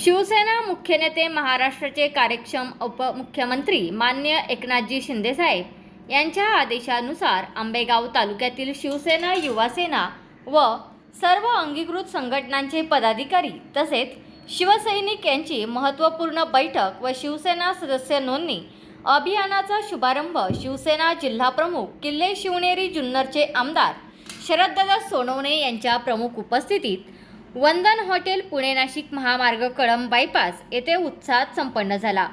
शिवसेना मुख्य नेते महाराष्ट्राचे कार्यक्षम उपमुख्यमंत्री मान्य एकनाथजी शिंदेसाहेब यांच्या आदेशानुसार आंबेगाव तालुक्यातील शिवसेना युवासेना व सर्व अंगीकृत संघटनांचे पदाधिकारी तसेच शिवसैनिक यांची महत्त्वपूर्ण बैठक व शिवसेना सदस्य नोंदणी अभियानाचा शुभारंभ शिवसेना जिल्हाप्रमुख किल्ले शिवनेरी जुन्नरचे आमदार शरददादा सोनवणे यांच्या प्रमुख उपस्थितीत वंदन हॉटेल पुणे नाशिक महामार्ग कळंब बायपास येथे उत्साहात संपन्न झाला.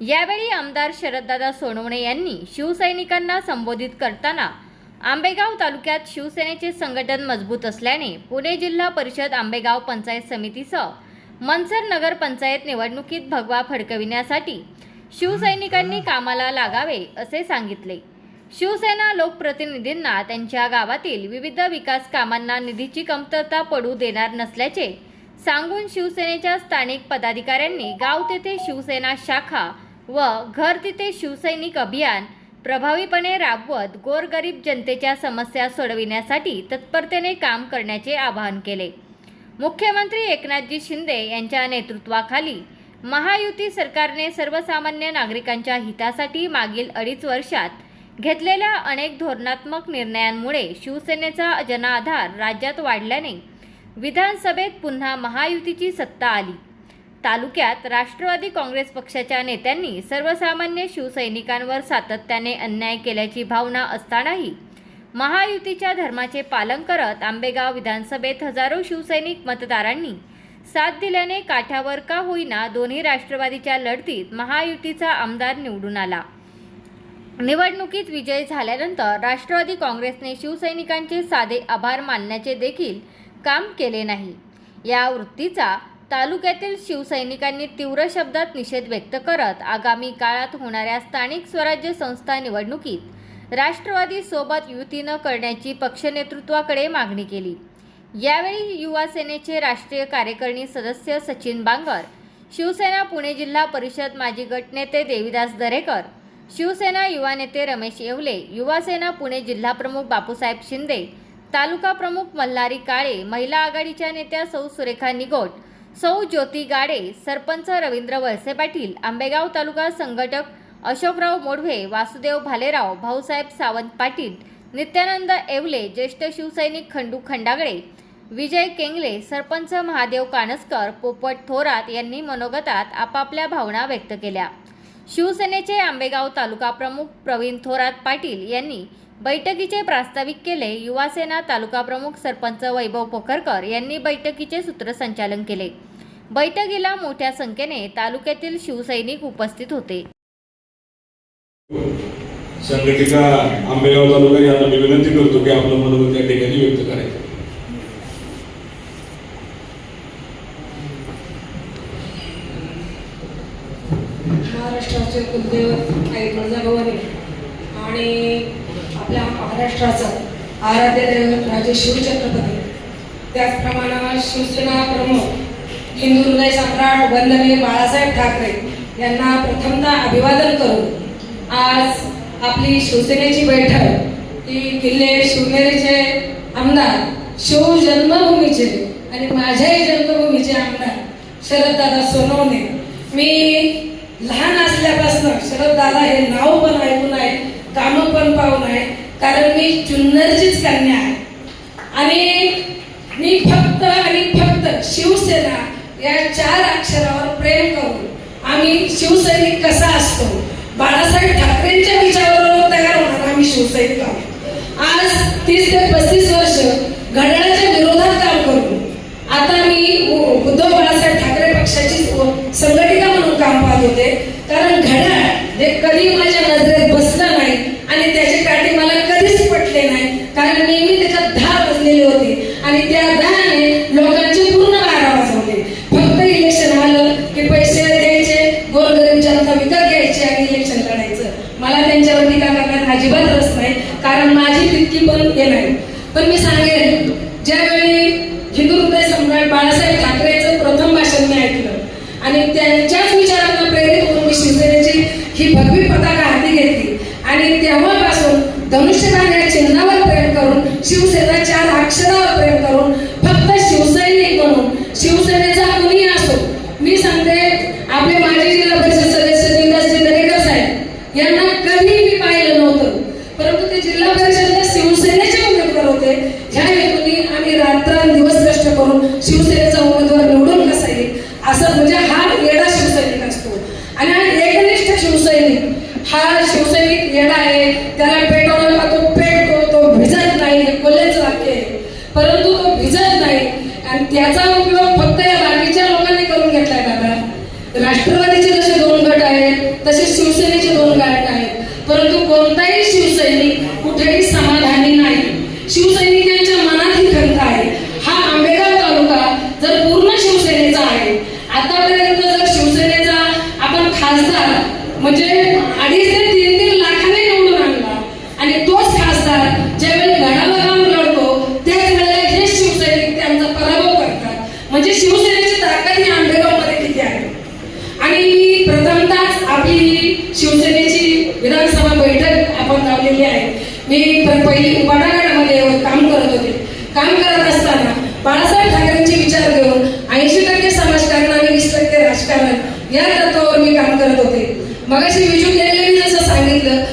यावेळी आमदार शरददादा सोनवणे यांनी शिवसैनिकांना संबोधित करताना आंबेगाव तालुक्यात शिवसेनेचे संघटन मजबूत असल्याने पुणे जिल्हा परिषद आंबेगाव पंचायत समितीसह मनसर नगर पंचायत निवडणुकीत भगवा फडकविण्यासाठी शिवसैनिकांनी कामाला लागावे असे सांगितले. शिवसेना लोकप्रतिनिधींना त्यांच्या गावातील विविध विकास कामांना निधीची कमतरता पडू देणार नसल्याचे सांगून शिवसेनेच्या स्थानिक पदाधिकाऱ्यांनी गाव तेथे शिवसेना शाखा व घर तिथे शिवसैनिक अभियान प्रभावीपणे राबवत गोरगरीब जनतेच्या समस्या सोडविण्यासाठी तत्परतेने काम करण्याचे आवाहन केले. मुख्यमंत्री एकनाथजी शिंदे यांच्या नेतृत्वाखाली महायुती सरकारने सर्वसामान्य नागरिकांच्या हितासाठी मागील अडीच वर्षात घेतलेल्या अनेक धोरणात्मक निर्णयांमुळे शिवसेनेचा जनाधार राज्यात वाढल्याने विधानसभेत पुन्हा महायुतीची सत्ता आली. तालुक्यात राष्ट्रवादी काँग्रेस पक्षाच्या नेत्यांनी सर्वसामान्य शिवसैनिकांवर सातत्याने अन्याय केल्याची भावना असतानाही महायुतीच्या धर्माचे पालन करत आंबेगाव विधानसभेत हजारो शिवसैनिक मतदारांनी साथ दिल्याने काठावर का होईना दोन्ही राष्ट्रवादीच्या लढतीत महायुतीचा आमदार निवडून आला. निवडणुकीत विजय झाल्यानंतर राष्ट्रवादी काँग्रेसने शिवसैनिकांचे साधे आभार मानण्याचे देखील काम केले नाही. या वृत्तीचा तालुक्यातील शिवसैनिकांनी तीव्र शब्दात निषेध व्यक्त करत आगामी काळात होणाऱ्या स्थानिक स्वराज्य संस्था निवडणुकीत राष्ट्रवादी सोबत युती न करण्याची पक्षनेतृत्वाकडे मागणी केली. यावेळी युवा सेनेचे राष्ट्रीय कार्यकारिणी सदस्य सचिन बांगर शिवसेना पुणे जिल्हा परिषद माजी गटनेते देविदास दरेकर शिवसेना युवा नेते रमेश येवले युवासेना पुणे जिल्हाप्रमुख बापूसाहेब शिंदे तालुका प्रमुख मल्हारी काळे महिला आघाडीच्या नेत्या सौ सुरेखा निगोट सौ ज्योती गाडे सरपंच रवींद्र वळसे पाटील आंबेगाव तालुका संघटक अशोकराव मोडवे वासुदेव भालेराव भाऊसाहेब सावंत पाटील नित्यानंद येवले ज्येष्ठ शिवसैनिक खंडू खंडागळे विजय केंगले सरपंच महादेव कानसकर पोपट थोरात यांनी मनोगतात आपापल्या भावना व्यक्त केल्या. शिवसेनेचे आंबेगाव तालुका प्रमुख प्रवीण थोरात पाटील यांनी बैठकीचे प्रास्ताविक केले. युवासेना तालुका प्रमुख सरपंच वैभव पोखरकर यांनी बैठकीचे सूत्रसंचालन केले. बैठकीला मोठ्या संख्येने तालुक्यातील शिवसैनिक उपस्थित होते. संघटिका आंबेगाव तालुका यांना मी विनंती करतो की आपलं मनोगत त्या ठिकाणी व्यक्त करायचं. महाराष्ट्राचे कुलदेव आई तुळजाभवानी आणि आपल्या महाराष्ट्राचं आराध्य दैवत राजे शिवछत्रपती त्याचप्रमाणे शिवसेना प्रमुख हिंदू हृदय सम्राट वंदनीय बाळासाहेब ठाकरे यांना प्रथमतः अभिवादन करून आज आपली शिवसेनेची बैठक ही किल्ले शिवनेरीचे आमदार शिव जन्मभूमीचे आणि माझ्याही जन्मभूमीचे आमदार शरददादा सोनवणे. मी लहान असल्यापासून शरददादा हे नाव पण ऐकून आहे कामं पण पाहून आहे कारण मी जुन्नरचीच कन्या आहे. आणि मी फक्त आणि फक्त शिवसेना या चार अक्षरावर प्रेम करून आम्ही शिवसैनिक कसा असतो बाळासाहेब ठाकरेंच्या विचारावर तयार होणार आम्ही शिवसैनिक आहोत. आज तीस ते पस्तीस वर्ष घड्याळाच्या विरोधात काम करून आता मी उ- उद्धव बाळासाहेब ठाकरे पक्षाची उ- संघटिका म्हणून काम पाहत होते कारण घड्याळ हे कधी माझ्या नजरेत बसलं नाही आणि त्याचे काटे मला कधीच पटले नाही कारण नेहमी त्याच्यात धार बसलेली होती आणि त्या धाराने लोकांचे पूर्ण बारा वाजवले फक्त इलेक्शन आलं की पैसे द्यायचे गोरगरीब जनता विकत घ्यायची आणि इलेक्शन लढायचं मला त्यांच्यावर टीका करण्यात अजिबात रस नाही कारण माझी तितकी पण हे नाही पण मी सांगेन ज्यावेळी हिंदू हृदय सम्राट बाळासाहेब ठाकरेचं प्रथम भाषण मी ऐकलं आणि त्यांच्याच विचारांना प्रेरित होऊन मी शिवसेनेची ही भगवी पताका हाती घेतली आणि तेव्हापासून धनुष्यबाण या चिन्हावर प्रेम करून शिवसेना चार अक्षरावर प्रेम करून फक्त शिवसैनिक म्हणून शिवसेने हा शिवसैनिक येणार आहे. त्याला पेटवलं का तो पेटतो तो भिजत नाही हे कोल्हेच वाक्य आहे. परंतु तो भिजत नाही. आणि त्याचा उपयोग फक्त या बाकीच्या लोकांनी करून घेतलाय दादा. राष्ट्रवादीचे जसे दोन गट आहेत तसे शिवसेनेचे दोन गट आहेत. परंतु कोणताही शिवसैनिक कुठेही ऐंशी टक्के समाजकारण आणि वीस टक्के राजकारण या तत्वावर मी काम करत होते. मग विजू केलेली जसं सांगितलं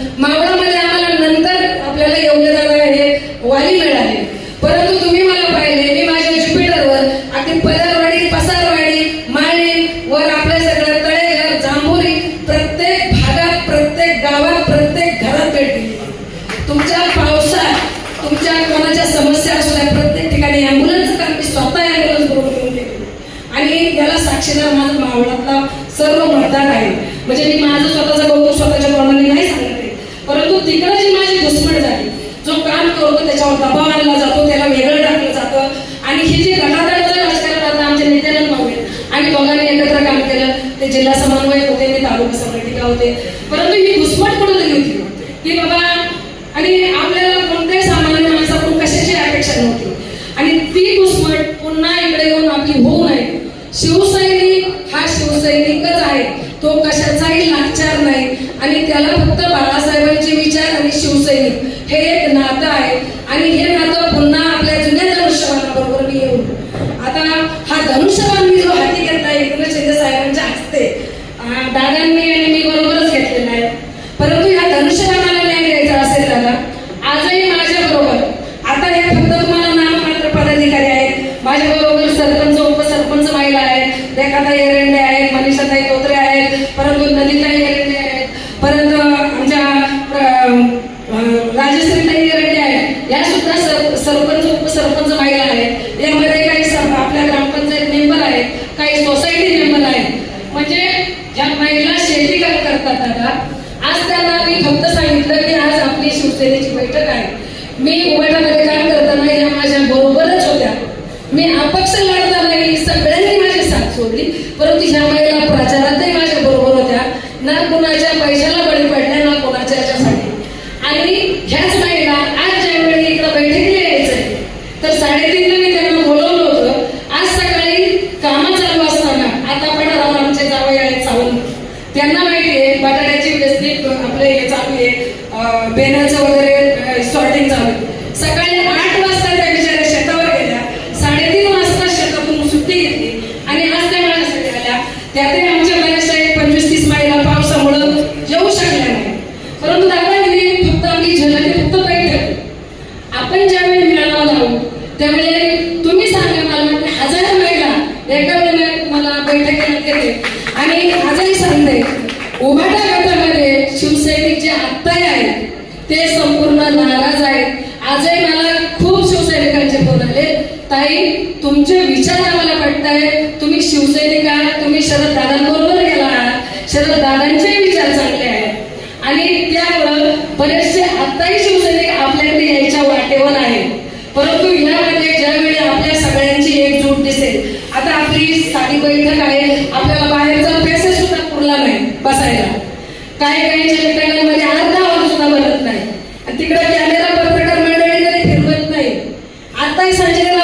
म्हणजे मी माझं स्वतःचं कौतुक स्वतःच्या तोंडाने नाही सांगते परंतु तिकडे जी माझी दुश्मन झाली. जो काम करतो त्याच्यावर दबाव आणला जातो त्याला वेगळं टाकलं जातं. आणि ही जी गटातडचं आता आमच्या नित्यानंद भाऊ आणि दोघांनी एकत्र काम केलं. ते जिल्हा समन्वयक होते ते तालुका संघटिका होते. आता हा धनुष्यबाण मी जो हाती घेतला इंद्रचंद्र साहेबांच्या हस्ते. दादांनी आज त्यांना मी फक्त सांगितलं की आज आपली शिवसेनेची बैठक आहे. मी उमेदवार आहे आणि आजही सांगते उभाट्या गटामध्ये शिवसैनिक जे आत्ताही आहेत. ते संपूर्ण नाराज आहेत. आजही मला खूप शिवसैनिकांचे फोन आले. ताई तुमचे विचार आम्हाला पडत तुम्ही शिवसैनिक आहात. तुम्ही शरद दादांबरोबर गेला आहात. शरद दादांचे विचार चांगले आहेत. आणि त्यामुळं बरेचसे आत्ताही शिवसैनिक आपल्याकडे यायच्या वाटेवर आहेत. परंतु यामध्ये ज्यावेळी आपल्या सगळ्यांची एकजूट दिसेल ऑफिस साधी बैठक आहे आपल्याला बाहेरचा पेसेस सुद्धा पुरला नाही बसायला. काही काही ठिकाणांमध्ये अर्धा आवाज सुद्धा बनत नाही. तिकडे कॅमेरा पत्रकार मंडळी तरी फिरवत नाही. आताही संजय